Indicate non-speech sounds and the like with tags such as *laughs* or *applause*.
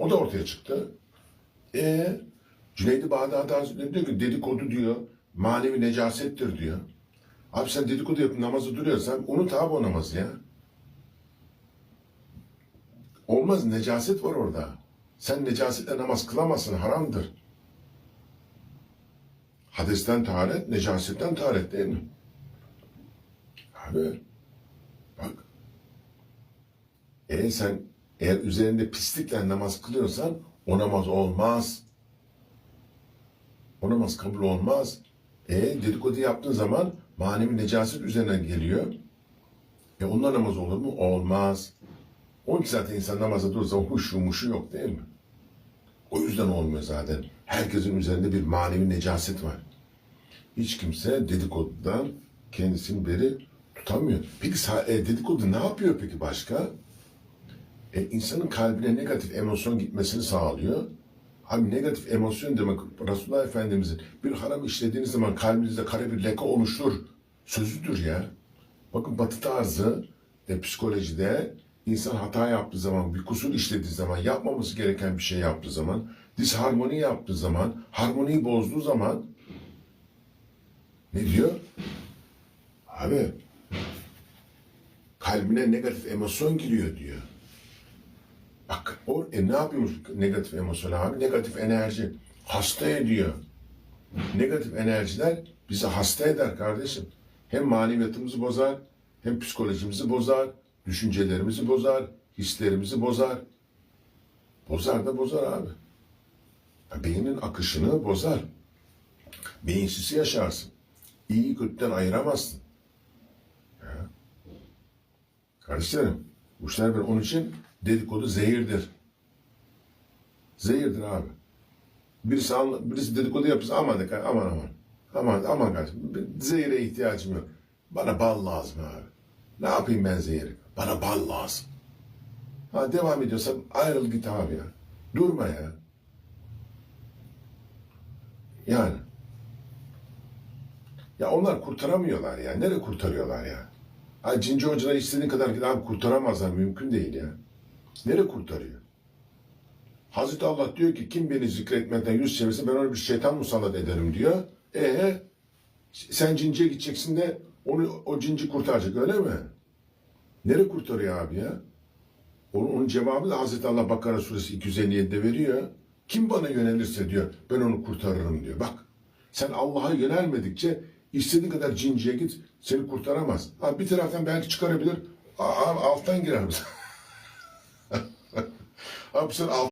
O da ortaya çıktı. E Cüneydi Bağdadi Hazretleri diyor ki dedikodu diyor manevi necasettir diyor. Abi sen dedikodu yapıp namazı duruyorsan unut abi o namazı ya. Olmaz necaset var orada. Sen necasetle namaz kılamazsın haramdır. Hadesten taharet, necasetten taharet değil mi? Abi bak. E sen eğer üzerinde pislikle namaz kılıyorsan o namaz olmaz. O namaz kabul olmaz. E dedikodu yaptığın zaman manevi necaset üzerine geliyor. E onunla namaz olur mu? Olmaz. Onun için zaten insan namaza durursa huşu muşu yok değil mi? O yüzden olmuyor zaten. Herkesin üzerinde bir manevi necaset var. Hiç kimse dedikodudan kendisini beri tutamıyor. Peki e, dedikodu ne yapıyor peki başka? E, insanın kalbine negatif emosyon gitmesini sağlıyor. Abi negatif emosyon demek Resulullah Efendimizin bir haram işlediğiniz zaman kalbinizde kara bir leke oluştur sözüdür ya. Bakın batı tarzı e, psikolojide insan hata yaptığı zaman, bir kusur işlediği zaman, yapmaması gereken bir şey yaptığı zaman, disharmoni yaptığı zaman, harmoniyi bozduğu zaman ne diyor? Abi kalbine negatif emosyon giriyor diyor. Bak o e, ne yapıyormuş negatif emosyon abi? Negatif enerji. Hasta ediyor. Negatif enerjiler bizi hasta eder kardeşim. Hem maneviyatımızı bozar, hem psikolojimizi bozar, düşüncelerimizi bozar, hislerimizi bozar. Bozar da bozar abi. Ya Beynin akışını bozar. Beyinsisi yaşarsın. İyi kötüden ayıramazsın. Ya. Kardeşlerim, bu işler böyle. Onun için dedikodu zehirdir. Zehirdir abi. Birisi, anla, birisi dedikodu yapıyorsa aman de aman aman. Aman aman kardeşim. Zehire ihtiyacım yok. Bana bal lazım abi. Ne yapayım ben zehiri? Bana bal lazım. Ha devam ediyorsan ayrıl git abi ya. Durma ya. Yani. Ya onlar kurtaramıyorlar ya. Nereye kurtarıyorlar ya? Ha cinci hocalar istediğin kadar git abi kurtaramazlar. Mümkün değil ya. Nereye kurtarıyor? Hazreti Allah diyor ki kim beni zikretmekten yüz çevirse ben ona bir şeytan musallat ederim diyor. E sen cinciye gideceksin de onu o cinci kurtaracak öyle mi? Nereye kurtarıyor abi ya? Onun, onun cevabı da Hazreti Allah Bakara suresi 257'de veriyor. Kim bana yönelirse diyor ben onu kurtarırım diyor. Bak sen Allah'a yönelmedikçe istediğin kadar cinciye git seni kurtaramaz. Ha, bir taraftan belki çıkarabilir. Alttan girer *laughs* misin? Abi sen alt